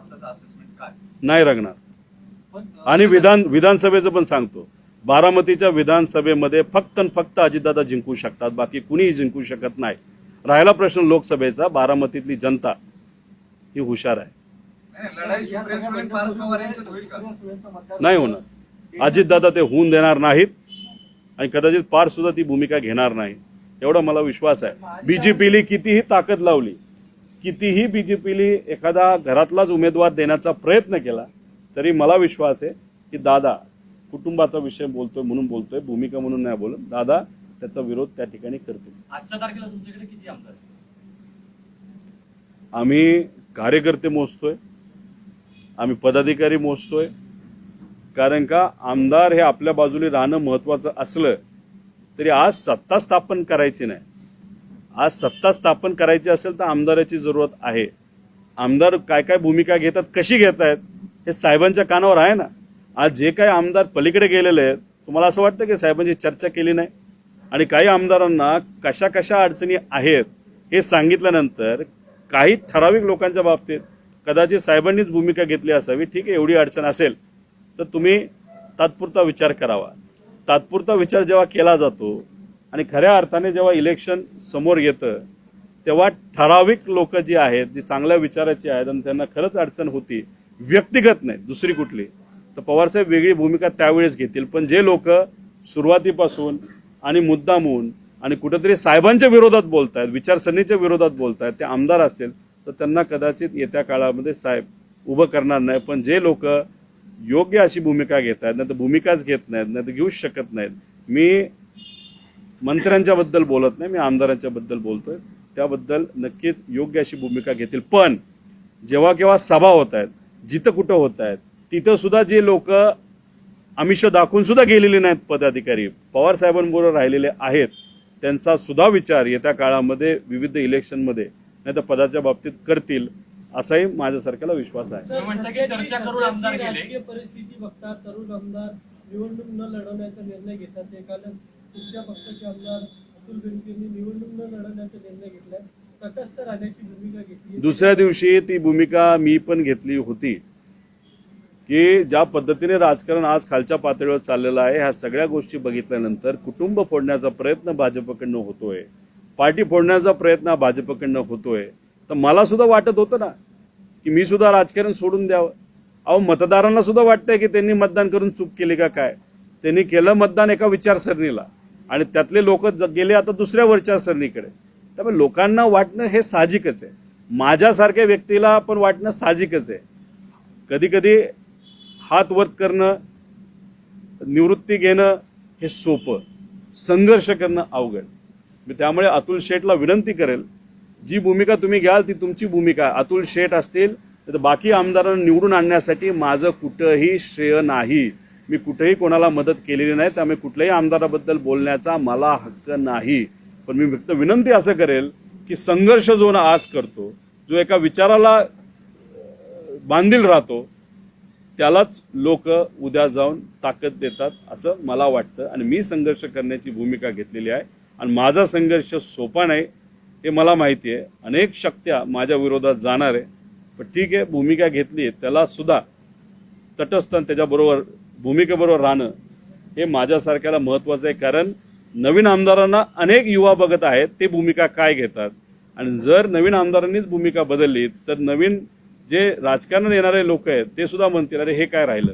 आपल्याचं assessment काय? नाही रंगणार. आणि विधान विधानसभेचं पण सांगतो. बारामतीच्या विधानसभेमध्ये फक्त आणि फक्त अजितदादा जिंकू शकतात. बाकी कुणीही जिंकू शकत नाही. राहिला प्रश्न लोकसभेचा बारामतीतली जनता. ही हुशार आहे. नाही, लढाई सुप्रीम कोर्ट पारस पवार यांच्यात होईल का? नाही होणार. अजितदादा ते होऊन देणार नाहीत. आणि कदाचित पार सुद्धा ती भूमिका घेणार नाही. एवढा मला विश्वास आहे. बीजेपीली कितीही ताकद लावली कितीही बीजेपीली एखादा घरातलाच उमेदवार देण्याचा प्रयत्न केला तरी मला विश्वास आहे की दादा कुटुंबाचा विषय बोलतोय म्हणून बोलतोय भूमिका म्हणून नाही बोलत. दादा त्याचा विरोध त्या ठिकाणी करतील. आजच्या तारखेला तुमच्याकडे किती आमदार? आम्ही कार्यकर्ते मोजतोय आम्ही पदाधिकारी मोजतोय कारण का आमदार हे आपल्या बाजूने राहणं महत्वाचं असलं तरी आज सत्ता स्थापन करायची नाही. आज सत्ता स्थापन करायची असेल तर आमदाराची जरूरत आहे. आमदार काय काय भूमिका घेतात कशी घेत आहेत हे साहेबांच्या कानावर आहे ना. आज जे काही आमदार पलीकडे गेलेले आहेत तुम्हाला असं वाटतं की साहेबांची चर्चा केली नाही? आणि काही आमदारांना कशा कशा अडचणी आहेत हे सांगितल्यानंतर काही ठराविक लोकांच्या बाबतीत कदाचित साहेबांनीच भूमिका घेतली असावी. ठीक आहे एवढी अडचण असेल तर तुम्ही तात्पुरता विचार करावा. तात्पुरता विचार जेव्हा केला जातो आणि खऱ्या अर्थाने जेव्हा इलेक्शन समोर येतं तेव्हा ठराविक लोक जी आहेत जी चांगल्या विचाराची आहेत आणि त्यांना खरंच अडचण होती व्यक्तिगत नाही दुसरी कुठली तर पवारसाहेब वेगळी भूमिका त्यावेळेस घेतील. पण जे लोक सुरुवातीपासून आणि मुद्दामून आणि कुठेतरी साहेबांच्या विरोधात बोलत आहेत विचारसरणीच्या विरोधात बोलत आहेत ते आमदार असतील तर त्यांना कदाचित येत्या काळामध्ये साहेब उभं करणार नाही. पण जे लोक योग्य अशी भूमिका घेत आहेत नाही तर भूमिकाच घेत नाहीत नाही तर घेऊच शकत नाहीत. मी मंत्र्यांच्या बद्दल बोलत नाही मी आमदारांच्या बद्दल बोलतोय. त्याबद्दल नक्कीच योग्य अशी भूमिका घेतील. पण जेव्हा केव्हा सभा होत आहेत जिथं कुठं होत आहेत तिथं सुद्धा जे लोक आमिष दाखवून सुद्धा गेलेले नाहीत पदाधिकारी पवार साहेबांबरोबर राहिलेले आहेत त्यांचा सुद्धा विचार येत्या काळामध्ये विविध इलेक्शनमध्ये नाही तर पदाच्या बाबतीत करतील असाही माझ्यासारख्याला विश्वास आहे. तुम्ही म्हणता की चर्चा करून आमदार सध्याची गेले. राजकीय परिस्थिती बघता तरुण आमदार निवडणूक न लढवण्याचा निर्णय घेतात तुमच्या पक्षाचे आमदार अतुल बेनकेंनी निवडणूक न लढवण्याचा निर्णय घेतलाय तटस्थ राहण्याची भूमिका घेतली दुसऱ्या दिवशी ती भूमिका मी पण घेतली होती की ज्या पद्धतीने राजकारण आज खालच्या पातळीवर चाललेलं आहे ह्या सगळ्या गोष्टी बघितल्यानंतर कुटुंब फोडण्याचा प्रयत्न भाजपकडनं होतोय पार्टी फोडण्याचा प्रयत्न हा भाजपकडनं होतोय. तर मला सुद्धा वाटत होतं ना की मी सुद्धा राजकारण सोडून द्यावं. अहो मतदारांना सुद्धा वाटतंय की त्यांनी मतदान करून चूक केली का काय? त्यांनी केलं मतदान एका विचारसरणीला. आणि त्यातले लोक गेले आता दुसऱ्या वरच्या सरणीकडे. त्यामुळे लोकांना वाटणं हे साहजिकच आहे. माझ्यासारख्या व्यक्तीला पण वाटणं साहजिकच आहे. कधीकधी हात वर करणं निवृत्ती घेणं हे सोपं. संघर्ष करणं अवघड. मी त्यामुळे अतुल शेठला विनंती करेल जी भूमिका तुम्ही घ्याल ती तुमची भूमिका. आहे. अतुल शेठ असतील तर बाकी आमदारांना निवडून आणण्यासाठी माझं कुठंही श्रेय नाही. मी कुठेही कोणाला मदत केलेली नाही त्यामुळे कुठल्याही आमदाराबद्दल बोलण्याचा मला हक्क नाही. पण मी फक्त विनंती असं करेल की संघर्ष जो ना आज करतो जो एका विचाराला बांधील राहतो त्यालाच लोक उद्या जाऊन ताकद देतात असं मला वाटतं. आणि मी संघर्ष करण्याची भूमिका घेतलेली आहे. आणि माझा संघर्ष सोपा नाही हे मला माहिती आहे. अनेक शक्त्या माझ्या विरोधात जाणार आहे. पण ठीक आहे भूमिका घेतली आहे त्यालासुद्धा तटस्थ आणि त्याच्याबरोबर भूमिकेबरोबर राहणं हे माझ्यासारख्याला महत्त्वाचं आहे. कारण नवीन आमदारांना अनेक युवा बघत आहेत ते भूमिका काय घेतात? आणि जर नवीन आमदारांनीच भूमिका बदलली तर नवीन जे राजकारणात येणारे लोक आहेत ते सुद्धा म्हणतील अरे हे काय राहिलं?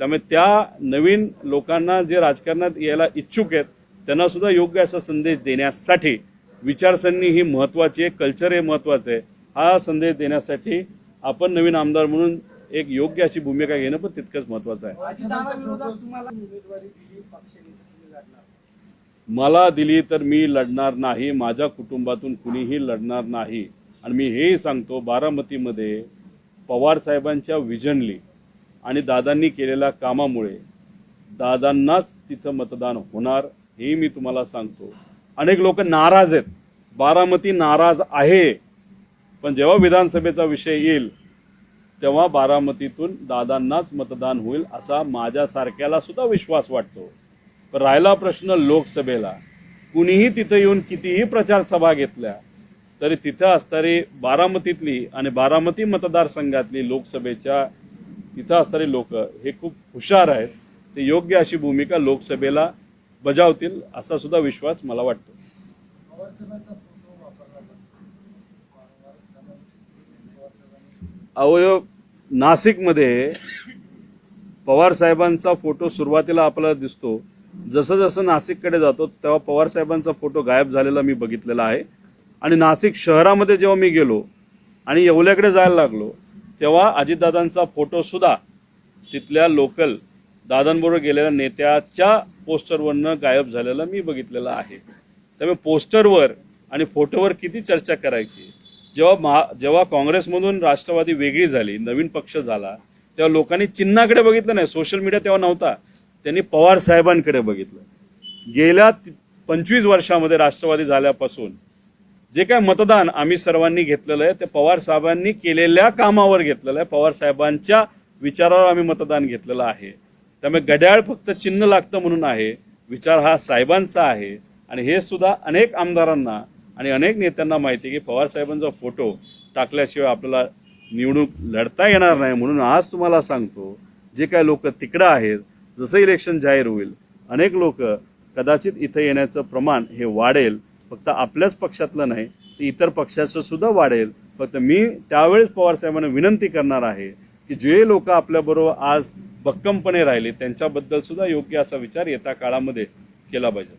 त्यामुळे त्या नवीन लोकांना जे राजकारणात यायला इच्छुक आहेत त्यांना सुद्धा योग्य असा संदेश देण्यासाठी विचारसरणी ही महत्त्वाची आहे कल्चर हे महत्त्वाचं आहे. हा संदेश देण्यासाठी आपण नवीन आमदार म्हणून एक योग्य अशी भूमिका घेणं पण तितकंच महत्वाचं आहे. मला दिली तर मी लढणार नाही माझ्या कुटुंबातून कुणीही लढणार नाही. आणि मी हेही सांगतो बारामतीमध्ये पवार साहेबांच्या विजनली आणि दादांनी केलेल्या कामामुळे दादांनाच तिथं मतदान होणार हे मी तुम्हाला सांगतो. अनेक लोक नाराज आहेत. बारामती नाराज आहे. पण जेव्हा विधानसभेचा विषय येईल तेव्हा बारामतीतून दादांनाच मतदान होईल असा माझ्यासारख्याला सुद्धा विश्वास वाटतो. पण राहिला प्रश्न लोकसभेला. कुणीही तिथं येऊन कितीही प्रचार सभा घेतल्या तरी तिथं असणारी बारामतीतली आणि बारामती मतदारसंघातली लोकसभेच्या तिथं असणारी लोक हे खूप हुशार आहेत. ते योग्य अशी भूमिका लोकसभेला बजावतील असा सुद्धा विश्वास मला वाटतो. अवयव नाशिकमध्ये पवार साहेबांचा फोटो सुरुवातीला आपल्याला दिसतो. जसं जसं नाशिककडे जातो तेव्हा पवार साहेबांचा फोटो गायब झालेला मी बघितलेला आहे. आणि नाशिक शहरामध्ये जेव्हा मी गेलो आणि येवल्याकडे जायला लागलो तेव्हा अजितदादांचा फोटोसुद्धा तिथल्या लोकल दादांबरोबर गेलेल्या नेत्याच्या पोस्टरवरनं गायब झालेला मी बघितलेला आहे. त्यामुळे पोस्टरवर आणि फोटोवर किती चर्चा करायची? जेव्हा महा जेव्हा काँग्रेसमधून राष्ट्रवादी वेगळी झाली नवीन पक्ष झाला तेव्हा लोकांनी चिन्हाकडे बघितलं नाही. सोशल मीडिया तेव्हा नव्हता. त्यांनी पवार साहेबांकडे बघितलं. गेल्या पंचवीस वर्षामध्ये राष्ट्रवादी झाल्यापासून जे काय मतदान आम्ही सर्वांनी घेतलेलं आहे ते पवार साहेबांनी केलेल्या कामावर घेतलेलं आहे. पवार साहेबांच्या विचारावर आम्ही मतदान घेतलेलं आहे. त्यामुळे घड्याळ फक्त चिन्ह लागतं म्हणून आहे. विचार हा साहेबांचा आहे. आणि हे सुद्धा अनेक आमदारांना आणि अनेक नेत्यांना माहिती आहे की पवारसाहेबांचा फोटो टाकल्याशिवाय आपल्याला निवडणूक लढता येणार नाही म्हणून आज तुम्हाला सांगतो जे काय लोक तिकडं आहेत जसं इलेक्शन जाहीर होईल अनेक लोक कदाचित इथं येण्याचं प्रमाण हे वाढेल फक्त आपल्याच पक्षातलं नाही तर इतर पक्षाचं सुद्धा वाढेल. फक्त मी त्यावेळेस पवारसाहेबांना विनंती करणार आहे की जे लोक आपल्याबरोबर आज भक्कमपणे राहिले त्यांच्याबद्दल सुद्धा योग्य असा विचार येत्या काळामध्ये केला पाहिजे.